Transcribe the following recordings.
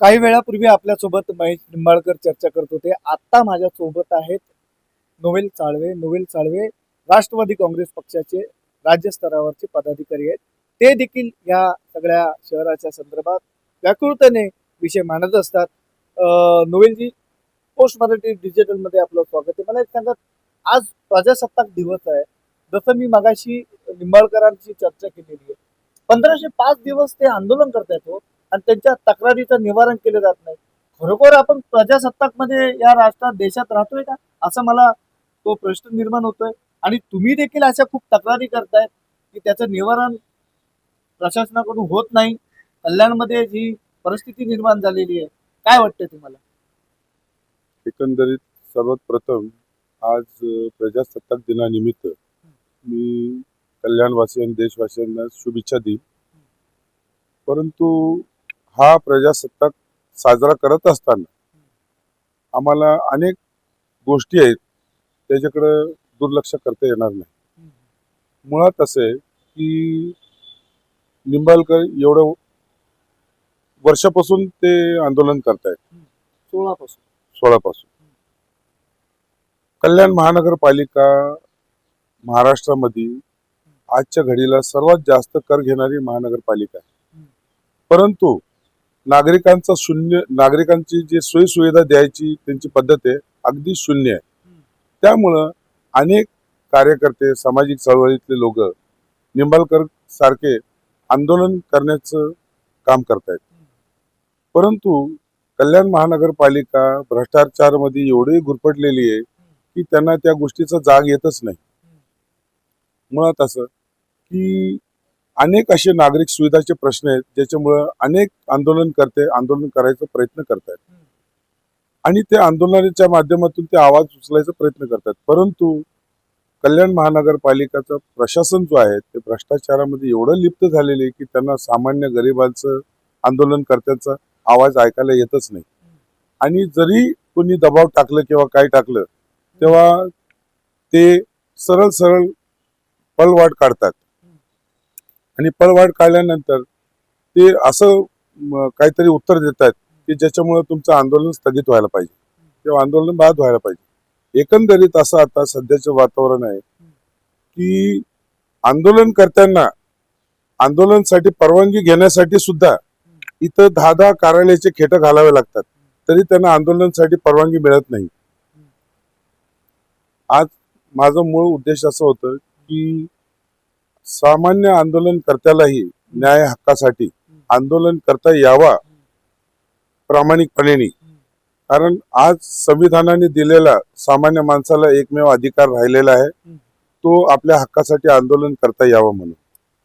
काही वेळापूर्वी आपल्यासोबत महेश निंबाळकर चर्चा करत होते. आता माझ्या सोबत आहेत नोवेल चाळवे. नोवेल चाळवे राष्ट्रवादी काँग्रेस पक्षाचे राज्यस्तरावरचे पदाधिकारी आहेत. ते देखील या सगळ्या शहराच्या संदर्भात व्याकृतने विषय मांडत असतात. नोवेलजी पोस्ट मराठी डिजिटलमध्ये आपलं स्वागत आहे. मला एक सांगा आज प्रजासत्ताक दिवस आहे. जसं मी मगाशी निंबाळकरांची चर्चा केलेली आहे. पंधराशे पाच दिवस ते आंदोलन करतायत हो. आणि त्यांच्या तक्रारीचं निवारण केलं जात नाही. खरोखर आपण प्रजासत्ताकमध्ये या राष्ट्रात देशात राहतोय का? असं मला तो प्रश्न निर्माण होतोय. आणि तुम्ही देखील अशा खूप तक्रारी करतायत की त्याचं निवारण प्रशासनाकडून होत नाही. कल्याणमध्ये जी परिस्थिती निर्माण झालेली आहे. काय वाटतंय तुम्हाला? एकंदरीत सर्वात प्रथम आज प्रजासत्ताक दिनानिमित्त मी कल्याणवासी आणि देशवासियांना शुभेच्छा देईन. परंतु हा प्रजासत्ताक साजरा करत असताना आम्हाला अनेक गोष्टी आहेत त्याच्याकडं दुर्लक्ष करता येणार नाही. मुळात असं आहे की निंबाळकर एवढं वर्षापासून ते आंदोलन करतायत. सोळापासून. सोळापासून. कल्याण महानगरपालिका महाराष्ट्रामध्ये आजच्या घडीला सर्वात जास्त कर घेणारी महानगरपालिका आहे. परंतु नागरिकांचा शून्य नागरिकांची जी सोयीसुविधा द्यायची त्यांची पद्धत आहे अगदी शून्य आहे. त्यामुळं अनेक कार्यकर्ते सामाजिक चळवळीतले लोक निंबाळकर सारखे आंदोलन करण्याचं काम करतायत. परंतु कल्याण महानगरपालिका भ्रष्टाचारमध्ये एवढी गुरफटलेली आहे की त्यांना त्या गोष्टीचा जाग येतच नाही. मुळात असं की अनेक असे नागरिक सुविधाचे प्रश्न आहेत ज्याच्यामुळं अनेक आंदोलन करते आंदोलन करायचा प्रयत्न करतायत. आणि ते आंदोलनाच्या माध्यमातून ते आवाज उचलायचा प्रयत्न करतात. परंतु कल्याण महानगरपालिकाचं प्रशासन जो आहे ते भ्रष्टाचारामध्ये एवढं लिप्त झालेले आहे की त्यांना सामान्य गरिबांचं आंदोलनकर्त्यांचा आवाज ऐकायला येतच नाही. आणि जरी कोणी दबाव टाकलं किंवा काय टाकलं तेव्हा ते सरळ सरळ पलवाट काढतात. आणि पळवाट काढल्यानंतर ते असं काहीतरी उत्तर देतात की ज्याच्यामुळे तुमचं आंदोलन स्थगित व्हायला पाहिजे. किंवा आंदोलन बाद व्हायला पाहिजे. एकंदरीत असं आता सध्याचं वातावरण आहे की आंदोलनकर्त्यांना आंदोलनसाठी परवानगी घेण्यासाठी सुद्धा इथं दहा दहा कार्यालयाचे खेट घालावे लागतात. तरी त्यांना आंदोलनासाठी परवानगी मिळत नाही. आज माझं मूळ उद्देश असं होतं की सामान्य आंदोलनकर्त्यालाही न्याय हक्कासाठी आंदोलन करता यावा प्रामाणिकपणे कारण आज संविधानाने दिलेला सामान्य माणसाला एकमेव अधिकार राहिलेला आहे. तो आपल्या हक्कासाठी आंदोलन करता यावं म्हणून.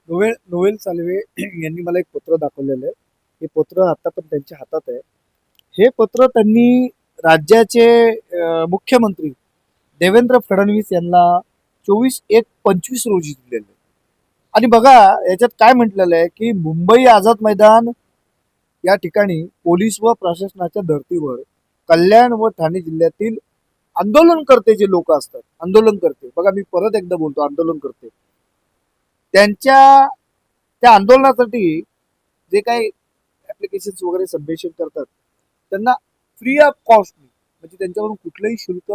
नोवेल नोवेल सालवे यांनी मला एक पत्र दाखवलेलं आहे. हे पत्र आता पण त्यांच्या हातात आहे. हे पत्र त्यांनी राज्याचे मुख्यमंत्री देवेंद्र फडणवीस यांना चोवीस एक पंचवीस रोजी दिलेलं आहे. आणि बघा याच्यात काय म्हटलेलं आहे की मुंबई आझाद मैदान या ठिकाणी पोलीस व प्रशासनाच्या धर्तीवर कल्याण व ठाणे जिल्ह्यातील आंदोलनकर्ते जे लोक असतात आंदोलन करते बघा मी परत एकदा बोलतो आंदोलन करते त्यांच्या त्या आंदोलनासाठी जे काही ऍप्लिकेशन वगैरे सबमिशन करतात त्यांना फ्री ऑफ कॉस्ट म्हणजे त्यांच्याकडून कुठलंही शुल्क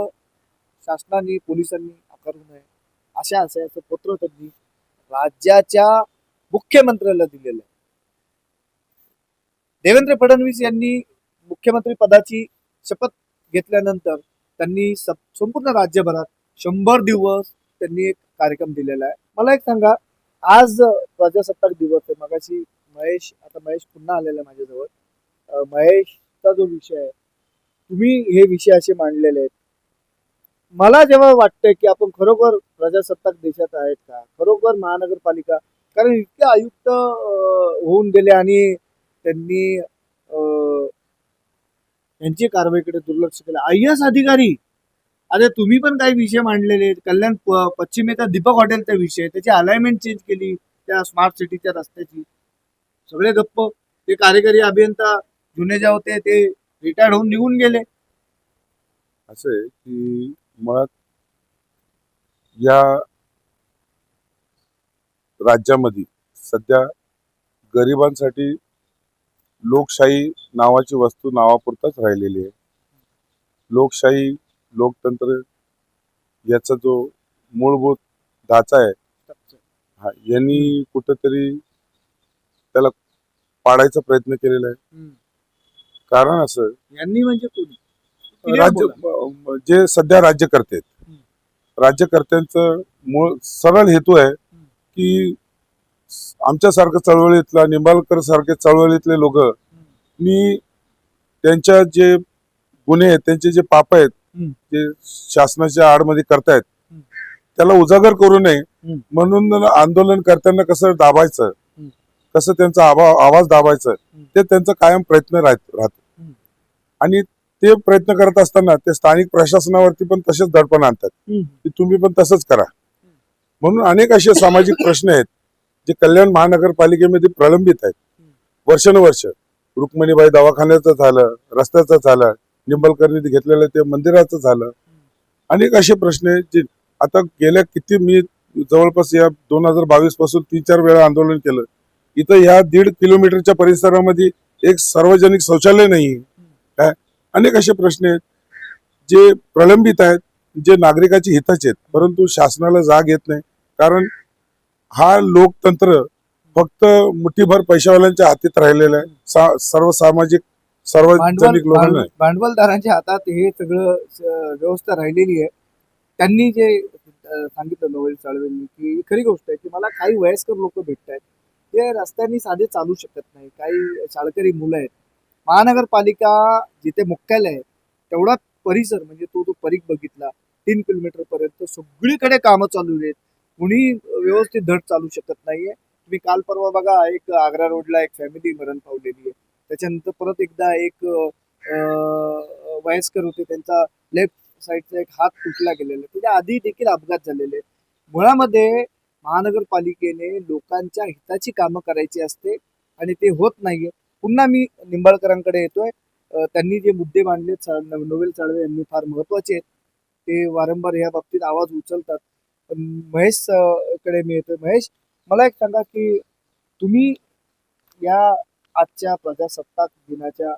शासनाने पोलिसांनी आकारू नये अशा असं पत्र त्यांनी राज्याच्या मुख्यमंत्र्याला दिलेलं आहे. देवेंद्र फडणवीस यांनी मुख्यमंत्री पदाची शपथ घेतल्यानंतर त्यांनी संपूर्ण राज्यभरात शंभर दिवस त्यांनी एक कार्यक्रम दिलेला आहे. मला एक सांगा आज प्रजासत्ताक दिवस आहे. मगाशी महेश आता महेश पुन्हा आलेला आहे माझ्याजवळ. महेशचा जो विषय आहे तुम्ही हे विषय असे मांडलेले आहेत. मला जेव्हा वाटतंय की आपण खरोखर प्रजासत्ताक देशात आहेत का खरोखर महानगरपालिका कारण इतके आयुक्त होऊन गेले आणि त्यांनी अं, यांची कारवाईकडे दुर्लक्ष केलं. आय एस अधिकारी अरे तुम्ही पण काही विषय मांडलेले कल्याण प- पश्चिमेचा दीपक हॉटेलचा विषय त्याची अलाइनमेंट चेंज केली त्या स्मार्ट सिटीच्या रस्त्याची. सगळे गप्प. ते कार्यकारी अभियंता जुने जे होते ते रिटायर्ड होऊन निघून गेले. असं आहे की मुळात या राज्यामध्ये सध्या गरिबांसाठी लोकशाही नावाची वस्तू नावापुरताच राहिलेली आहे. लोकशाही लोकतंत्र याचा जो मूलभूत ढाचा आहे हा यांनी कुठेतरी त्याला पाडायचा प्रयत्न केलेला आहे. कारण असं यांनी म्हणजे कोणी? राज्य. जे सध्या राज्यकर्ते आहेत राज्यकर्त्यांचं मूळ सरळ हेतू आहे की आमच्यासारखं चळवळीतला निंबाळकर सारखे चळवळीतले लोक मी त्यांच्या जे गुन्हे आहेत त्यांचे जे पाप आहेत. जे शासनाच्या आडमध्ये करतायत. त्याला उजागर करू नये. म्हणून आंदोलन करताना कसं दाबायचं. कसं त्यांचा आवा आवाज दाबायचं ते त्यांचा कायम प्रयत्न राहत. आणि ते प्रयत्न करत असताना ते स्थानिक प्रशासनावरती पण तसेच दडपण आणतात. की तुम्ही पण तसंच करा. म्हणून अनेक असे सामाजिक प्रश्न आहेत जे कल्याण महानगरपालिकेमध्ये प्रलंबित आहेत. वर्षानुवर्ष रुक्मिणीबाई दवाखान्याचं झालं रस्त्याचं झालं निंबलकरनी घेतलेलं ते मंदिराचं झालं. अनेक असे प्रश्न आहेत जे आता गेल्या किती मी जवळपास या दोन हजार बावीसपासून तीन चार वेळा आंदोलन केलं. इथं ह्या दीड किलोमीटरच्या परिसरामध्ये एक सार्वजनिक शौचालय नाही. अनेक असे प्रश्न आहेत जे प्रलंबित आहेत जे नागरिकाची हिताचे आहेत. परंतु शासनाला जाग येत नाही. कारण हा लोकतंत्र फक्त मुठीभर पैशावाल्यांच्या हातीत राहिलेलं आहे. सा- सर्व सामाजिक सार्वजनिक लोकांना. भांडवलदारांच्या हातात हे सगळं व्यवस्था राहिलेली आहे. त्यांनी जे सांगितलं नोवेल साळवेंनी की खरी गोष्ट आहे की मला काही वयस्कर लोक भेटत आहेत ते रस्त्याने साधे चालू शकत नाही. काही शाळकरी मुलं आहेत. महानगरपालिका जिथे मुख्यालय आहे तेवढा परिसर म्हणजे तो तो परीख बघितला तीन किलोमीटर पर्यंत सगळीकडे कामं चालू आहेत. कुणी व्यवस्थित धड चालू शकत नाहीये. तुम्ही काल परवा बघा एक आग्रा रोडला एक फॅमिली मरण पावलेली आहे. त्याच्यानंतर परत एकदा एक वयस्कर होते त्यांचा लेफ्ट साईडचा एक हात तुटला गेलेला आहे. त्याच्या आधी देखील अपघात झालेले आहेत. मुळामध्ये महानगरपालिकेने लोकांच्या हिताची कामं करायची असते आणि ते होत नाहीये. पुन्हा मी निंबाळकरांकडे येतोय. त्यांनी जे मुद्दे मांडले चा- नोवेल चाळवे यांनी फार महत्त्वाचे आहेत. ते वारंवार या बाबतीत आवाज उचलतात. पण महेशकडे मी येतोय. महेश मला एक सांगा की तुम्ही या आजच्या प्रजासत्ताक दिनाच्या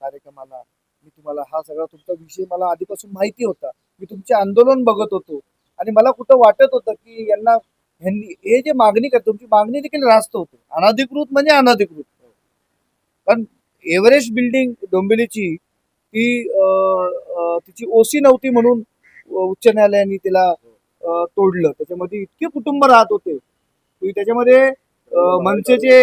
कार्यक्रमाला मी तुम्हाला हा सगळा तुमचा विषय मला आधीपासून माहिती होता. मी तुमचे आंदोलन बघत होतो. आणि मला कुठं वाटत होतं की यांना ह्यांनी हे जे मागणी करतात तुमची मागणी देखील रास्त होते. अनधिकृत म्हणजे अनाधिकृत. कारण एव्हरेस्ट बिल्डिंग डोंबिवलीची ती तिची ओसी नव्हती म्हणून उच्च न्यायालयाने तिला तोडलं. त्याच्यामध्ये इतके कुटुंब राहत होते की त्याच्यामध्ये मनसेचे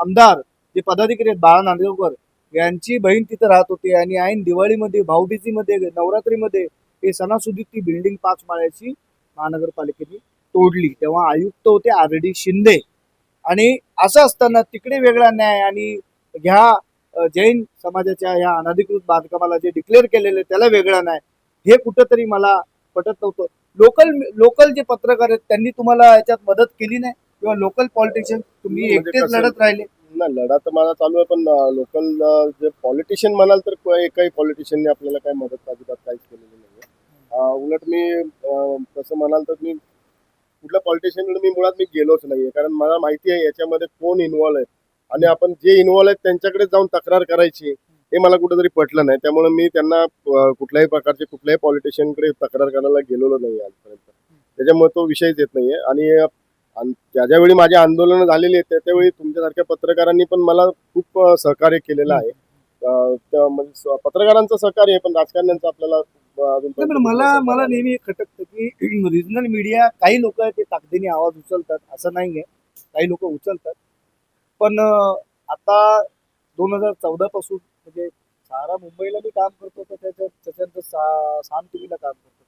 आमदार जे पदाधिकारी आहेत बाळा नांदगावकर यांची बहीण तिथं राहत होती आणि ऐन दिवाळीमध्ये भाऊबीजीमध्ये नवरात्रीमध्ये हे सणासुदीत ती बिल्डिंग पाच माळ्याची महानगरपालिकेने तोडली. तेव्हा आयुक्त होते आर डी शिंदे. आणि असं असताना तिकडे वेगळा न्याय आणि ह्या जैन समाजाच्या ह्या अनधिकृत बांधकामाला जे डिक्लेअर केलेलं त्याला वेगळा न्याय. हे कुठंतरी मला पटत नव्हतं. लोकल लोकल जे पत्रकार आहेत त्यांनी तुम्हाला याच्यात मदत केली नाही? किंवा लोकल पॉलिटिशियन तुम्ही म्हणजे एकटेच लढत राहिले? नाही लढा तर माझा चालू आहे पण लोकल जे पॉलिटिशियन म्हणाल तर एकही पॉलिटिशियनने आपल्याला काही मदत अजिबात काहीच केलेली नाही उलट मी तसं म्हणाल तर मी कुठल्या पॉलिटिशियनकडे मी मुळात मी गेलोच नाहीये. कारण मला माहिती आहे याच्यामध्ये कोण इन्व्हॉल्व आहे. आणि आपण जे इन्व्हॉल्व आहेत त्यांच्याकडे जाऊन तक्रार करायची हे मला कुठेतरी पटलं नाही. त्यामुळे मी त्यांना कुठल्याही प्रकारचे कुठल्याही पॉलिटिशियनकडे तक्रार करायला गेलेलो नाही आजपर्यंत. त्याच्यामुळे तो विषयच येत नाहीये. आणि ज्या ज्यावेळी माझी आंदोलनं झालेली आहेत त्या त्यावेळी तुमच्यासारख्या पत्रकारांनी पण मला खूप सहकार्य केलेलं आहे. म्हणजे पत्रकारांचं सहकार्य आहे पण राजकारण्यांचं आपल्याला अजून मला मला नेहमी खटकतं की रिजनल मीडिया काही लोक ते ताकदीने आवाज उचलतात असं नाहीये. काही लोक उचलतात. पण आता दोन हजार चौदा पासून म्हणजे सारा मुंबईला मी काम करतो तर त्याच्या त्याच्यानंतर सा साम टीव्हीला काम करतो.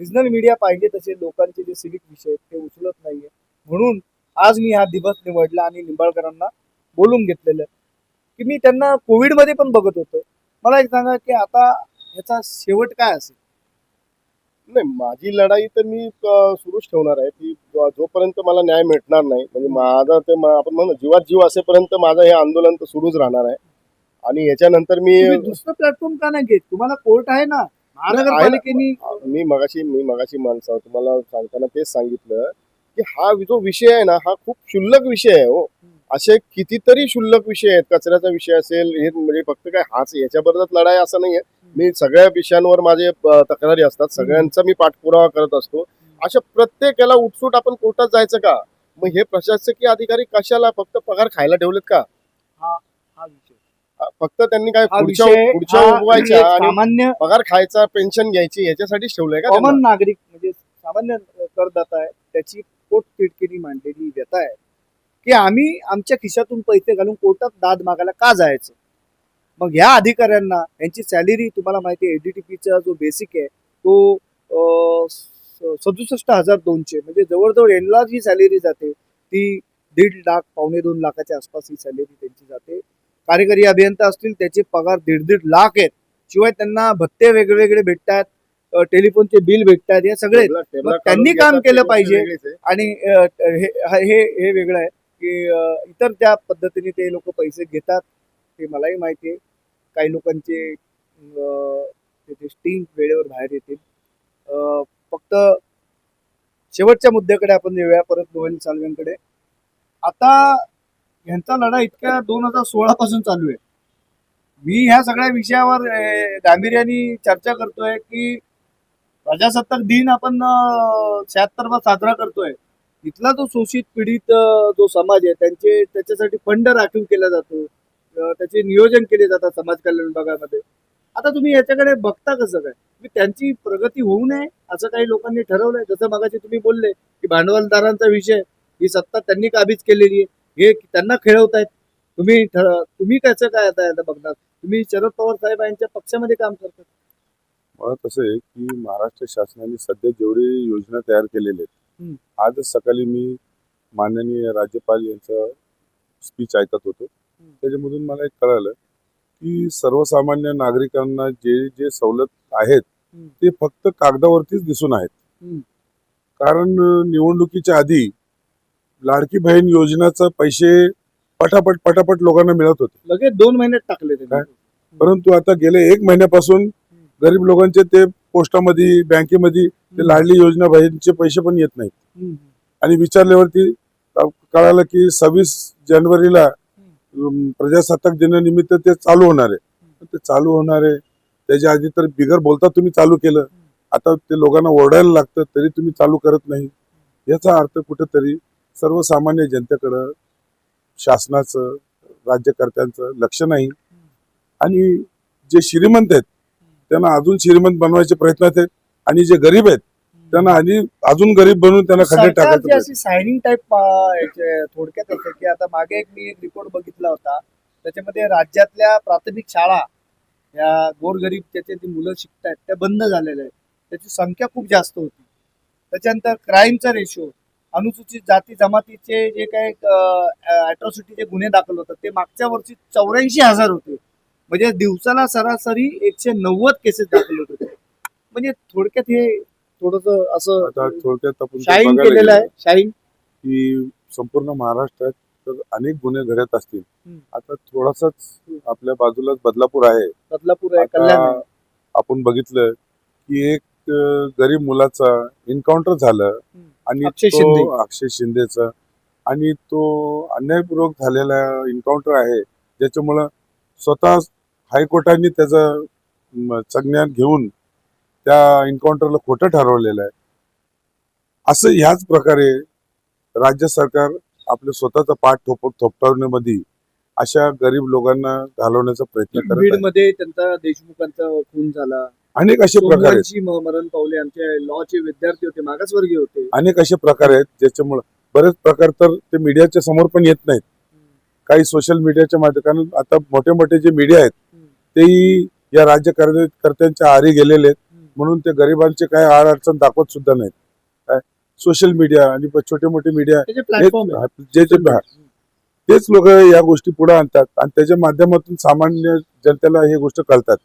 रिजनल मीडिया पाहिजे तसे लोकांचे जे सिविक विषय आहेत ते उचलत नाहीये. म्हणून आज मी हा दिवस निवडला आणि निंबाळकरांना बोलून घेतलेलं की मी त्यांना कोविडमध्ये पण बघत होतो. मला एक सांगा की आता याचा शेवट काय असेल? नाही माझी लढाई तर मी सुरूच ठेवणार आहे. ती जो- जोपर्यंत मला न्याय मिळणार नाही म्हणजे माझा ते आपण म्हणू जीवात जीव असेपर्यंत माझं हे आंदोलन तर सुरूच राहणार आहे. आणि याच्यानंतर मी दुसरं प्लॅटफॉर्म का नाही घेत? तुम्हाला कोर्ट आहे ना महानगरपालिकेने. मी मगाशी मी मगाशी माणसा तुम्हाला सांगताना तेच सांगितलं की हा जो विषय आहे ना हा खूप क्षुल्लक विषय आहे हो. असे कितीतरी शुल्लक विषय आहेत. कचऱ्याचा विषय असेल हे म्हणजे फक्त काय हाच याच्याबरोबर लढाई असं नाहीये. मी सगळ्या विषयांवर माझे तक्रारी असतात. सगळ्यांचा मी पाठपुरावा करत असतो. अशा प्रत्येक याला उठसूट आपण कोर्टात जायचं का? मग हे प्रशासकीय अधिकारी कशाला फक्त पगार खायला ठेवलेत का? हा फक्त त्यांनी काय पुढच्या पुढच्या उगवायच्या आणि सामान्य पगार खायचा पेन्शन घ्यायची याच्यासाठीच ठेवलंय का? कॉमन नागरिक म्हणजे सामान्य करदाता आहे त्याची पोट तिडकीनी मांडलेली व्यथा आहे. की आम्ही आमच्या खिशातून पैसे घालून कोर्टात दाद मागायला का जायचं? मग ह्या अधिकाऱ्यांना यांची सॅलरी तुम्हाला माहिती आहे एडीटीपीचा जो बेसिक आहे तो सदुसष्ट हजार दोनशे. म्हणजे जवळजवळ यांना जी सॅलरी जाते ती दीड लाख पावणे दोन लाखाच्या आसपास ही सॅलरी त्यांची जाते. कार्यकारी अभियंता असतील त्याचे पगार दीड दीड लाख आहेत. शिवाय त्यांना भत्ते वेगवेगळे भेटतात टेलिफोनचे बिल भेटतात हे सगळे त्यांनी काम केलं पाहिजे. आणि हे हे वेगळं आहे. की इतर ज्या पद्धतीने ते लोक पैसे घेतात ते मलाही माहिती आहे. काही लोकांचे त्याचे स्टिंग वेळेवर बाहेर येतील. फक्त शेवटच्या मुद्द्याकडे आपण येऊया परत गोविंद सालव्यांकडे. आता ह्यांचा लढा इतक्या दोन हजार सोळा पासून चालू आहे. मी ह्या सगळ्या विषयावर गांभीर्याने चर्चा करतोय की प्रजासत्ताक दिन आपण शहात्तर साजरा करतोय. इथला जो शोषित पीडित जो समाज आहे त्यांचे त्याच्यासाठी फंड राखीव केला जातो. त्याचे नियोजन केले जातात समाज कल्याण विभागामध्ये. आता तुम्ही याच्याकडे बघता कसं काय? म्हणजे त्यांची प्रगती होऊ नये असं काही लोकांनी ठरवलंय? जसं मागाशी तुम्ही बोलले की भांडवलदारांचा विषय ही सत्ता त्यांनी काबीज केलेली आहे? हे त्यांना खेळवतायत? तुम्ही तुम्ही कसं काय आता आता बघणार? तुम्ही शरद पवार साहेब यांच्या पक्षामध्ये काम करतात. मला तसं आहे की महाराष्ट्र शासनाने सध्या जेवढी योजना तयार केलेली आहेत आजच सकाळी मी माननीय राज्यपाल यांचं स्पीच ऐकत होतो. त्याच्यामधून मला एक कळालं की सर्वसामान्य नागरिकांना जे जे सवलत आहेत. ते फक्त कागदावरतीच दिसून आहेत. कारण निवडणुकीच्या आधी लाडकी बहीण योजनाचं पैसे पटापट पटापट लोकांना मिळत होते. लगेच दोन महिन्यात टाकले परंतु आता गेले एक महिन्यापासून गरीब लोकांचे ते पोस्टामध्ये बँकेमध्ये ते लाडली योजना बहीणचे पैसे पण येत नाहीत. आणि विचारल्यावरती कळालं की सव्वीस जानेवारीला प्रजासत्ताक दिनानिमित्त ते चालू होणार आहे. ते चालू होणार आहे. त्याच्या आधी तर बिगर बोलता तुम्ही चालू केलं. आता ते लोकांना ओरडायला लागतं तरी तुम्ही चालू करत नाही. याचा अर्थ कुठेतरी सर्वसामान्य जनतेकडं शासनाचं राज्यकर्त्यांचं लक्ष नाही. आणि जे श्रीमंत आहेत त्यांना अजून श्रीमंत बनवायचे प्रयत्न आहेत. आणि जे गरीब आहेत त्यांना आणि अजून गरीब बनवून त्यांना खड्डे टाकायचं सायनिंग टाईप थोडक्यात असं की आता मागे एक मी एक रिपोर्ट बघितला होता. त्याच्यामध्ये राज्यातल्या प्राथमिक शाळा या गोरगरीब त्याचे जी मुलं शिकतायत त्या बंद झालेल्या आहेत. त्याची संख्या खूप जास्त होती. त्याच्यानंतर क्राईमचा रेशो अनुसूचित जाती जमातीचे जे काही अॅट्रॉसिटीचे गुन्हे दाखल होतात ते मागच्या वर्षी चौऱ्याऐंशी हजार होते. म्हणजे दिवसाला सरासरी एकशे नव्वद केसेस दाखल होत होते म्हणजे थोडक्यात हे थोडस असं आता थोडक्यात आपण ते शाईन बघायला केलेलं गेलो आहे शाईन की संपूर्ण महाराष्ट्रात तर अनेक गुन्हे घडत असतील हम्म. आता थोडासाच आपल्या बाजूलाच बदलापूर आहे बदलापूर आहे कल्याण आता. आपण बघितलं की एक अं, गरीब मुलाचा एन्काउंटर झालं आणि अक्षय तो शिंदे. अक्षय शिंदेचा आणि तो अन्यायपूर्वक झालेला एन्काउंटर आहे ज्याच्यामुळं स्वतः हायकोर्टाने त्याचं संज्ञान घेऊन त्या एन्काउंटरला खोटं ठरवलेलं आहे. असं ह्याच प्रकारे राज्य सरकार आपलं स्वतःचा पाठ थोप थोपटवण्यामध्ये अशा गरीब लोकांना घालवण्याचा प्रयत्न करत मध्ये त्यांचा देशमुखांचा खून झाला. अनेक असे प्रकार आहेत. मरण पावले आमचे लॉचे विद्यार्थी होते मागासवर्गीय होते. अनेक असे प्रकार आहेत ज्याच्यामुळं बरेच प्रकार तर ते मीडियाच्या समोर पण येत नाहीत. काही सोशल मीडियाच्या माध्यमातून कारण आता मोठे मोठे जे मीडिया आहेत तेही या राज्यकर्त्यांच्या आरी गेलेले आहेत. म्हणून ते गरिबांचे काही आड अडचण दाखवत सुद्धा नाहीत. काय? सोशल मीडिया आणि छोटे मोठे मीडिया जे जे तेच लोक या गोष्टी पुढे आणतात आणि त्याच्या माध्यमातून सामान्य जनतेला हे गोष्ट कळतात.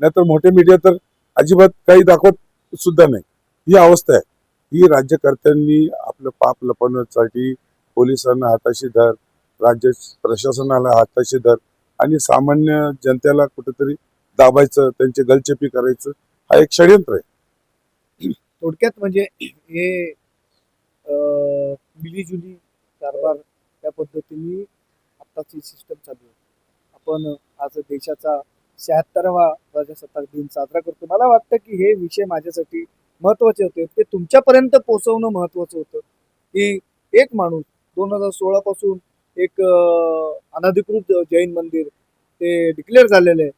नाहीतर मोठे मीडिया तर अजिबात काही दाखवत सुद्धा नाही. ही अवस्था आहे. ही राज्यकर्त्यांनी आपलं पाप लपवण्यासाठी पोलिसांना हाताशी धर राज्य प्रशासनाला हाताशी धर आणि सामान्य जनतेला कुठेतरी दाबायचं त्यांची गलचेपी करायचं हा एक षडयंत्र आहे. थोडक्यात म्हणजे हे अं, मिलीजुली कारभार त्या पद्धतीने आताची सिस्टम चालू आहे. आपण आज देशाचा शहात्तरावा प्रजासत्ताक दिन साजरा करतो. मला वाटतं की हे विषय माझ्यासाठी महत्त्वाचे होते. ते तुमच्यापर्यंत पोहोचवणं महत्वाचं होतं. की एक माणूस दोन हजार सोळा पासून एक अनधिकृत जैन मंदिर ते डिक्लेअर झालेलं आहे.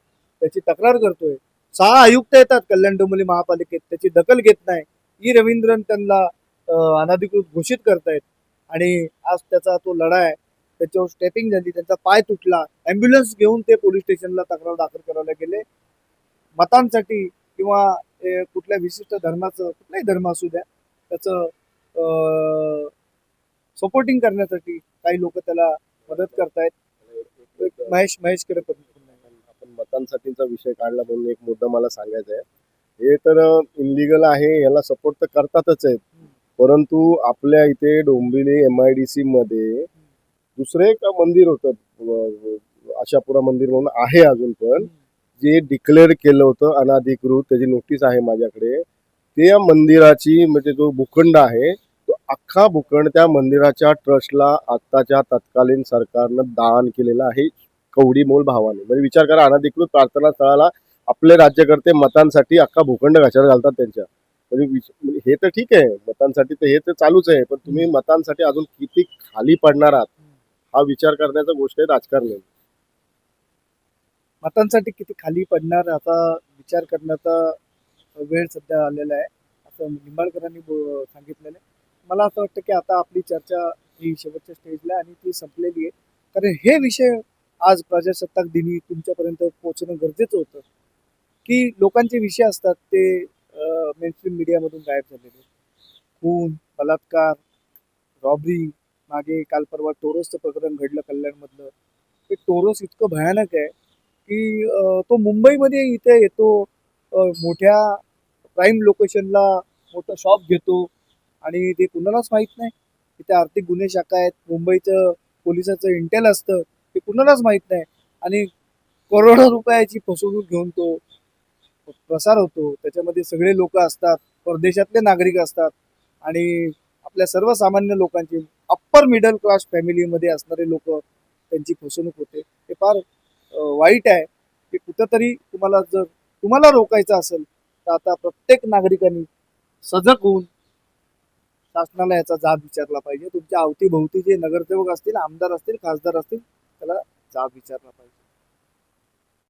त्याची तक्रार करतोय. सहा आयुक्त येतात कल्याण डोंबिवली महापालिकेत. त्याची दखल घेत नाही. ई रवींद्रन त्यांना अनाधिकृत अनधिकृत घोषित करतायत. आणि आज त्याचा तो लढा आहे. त्याच्यावर स्टेपिंग झाली. त्यांचा पाय तुटला. ॲम्ब्युलन्स घेऊन ते पोलीस स्टेशनला तक्रार दाखल करायला गेले. मतांसाठी किंवा कुठल्या विशिष्ट धर्माचं कुठलाही धर्म असू द्या त्याचं सपोर्टिंग करण्यासाठी काही लोक त्याला मदत करतायत. एक महेश महेशकडे पण आपण मतांसाठीचा विषय काढला म्हणून एक मुद्दा मला सांगायचा आहे. हे तर इनलिगल आहे याला सपोर्ट तर करतातच आहेत. परंतु आपल्या इथे Dombivli M I D C मध्ये दुसरं एक मंदिर होतं आशापुरा मंदिर म्हणून आहे अजून पण. जे डिक्लेअर केलं होतं अनाधिकृत त्याची नोटीस आहे माझ्याकडे. ते या मंदिराची म्हणजे जो भूखंड आहे अख्खा भूखंड त्या मंदिराच्या ट्रस्टला आत्ताच्या तत्कालीन सरकारनं दान केलेलं आहे कवडी मोल भावाने. म्हणजे विचार करा अनाधिकृत प्रार्थना स्थळाला आपले राज्यकर्ते मतांसाठी अख्खा भूखंड घाशाला घालतात त्यांच्या. म्हणजे, म्हणजे हे तर ठीक आहे मतांसाठी तर हे तर चालूच आहे पण तुम्ही मतांसाठी अजून किती खाली पडणार आहात हा विचार करण्याचा गोष्ट आहे राजकारण. मतांसाठी किती खाली पडणार आता विचार करण्याचा वेळ सध्या आलेला आहे. असं निंबाळकरांनी सांगितलेलं आहे. मला असं वाटतं की आता आपली चर्चा ही शेवटच्या स्टेजला आणि ती संपलेली आहे. कारण हे विषय आज प्रजासत्ताक दिनी तुमच्यापर्यंत पोहोचणं गरजेचं होतं. की लोकांचे विषय असतात ते मेनस्ट्रीम मीडियामधून गायब झालेले. खून बलात्कार रॉबरी मागे काल परवा टोरसचं प्रकरण घडलं कल्याणमधलं. ते टोरस इतकं भयानक आहे की तो मुंबईमध्ये इथे येतो मोठ्या प्राईम लोकेशनला मोठं शॉप घेतो. आणि ते कुणालाच माहीत नाही. तिथे आर्थिक गुन्हे शाखा आहेत मुंबईचं पोलिसाचं इंटेल असतं ते कुणालाच माहीत नाही. आणि करोडो रुपयाची फसवणूक घेऊन तो प्रसार होतो. त्याच्यामध्ये सगळे लोक असतात परदेशातले नागरिक असतात आणि आपल्या सर्वसामान्य लोकांची अप्पर मिडल क्लास फॅमिलीमध्ये असणारे लोक त्यांची फसवणूक होते. हे फार वाईट आहे. की कुठंतरी तुम्हाला जर तुम्हाला रोखायचं असेल तर आता प्रत्येक नागरिकांनी सजग होऊन शासनाला याचा जाब विचारला पाहिजे. तुमच्या अवतीभोवती जे नगरसेवक असतील आमदार असतील खासदार असतील त्याला जाब विचारला पाहिजे.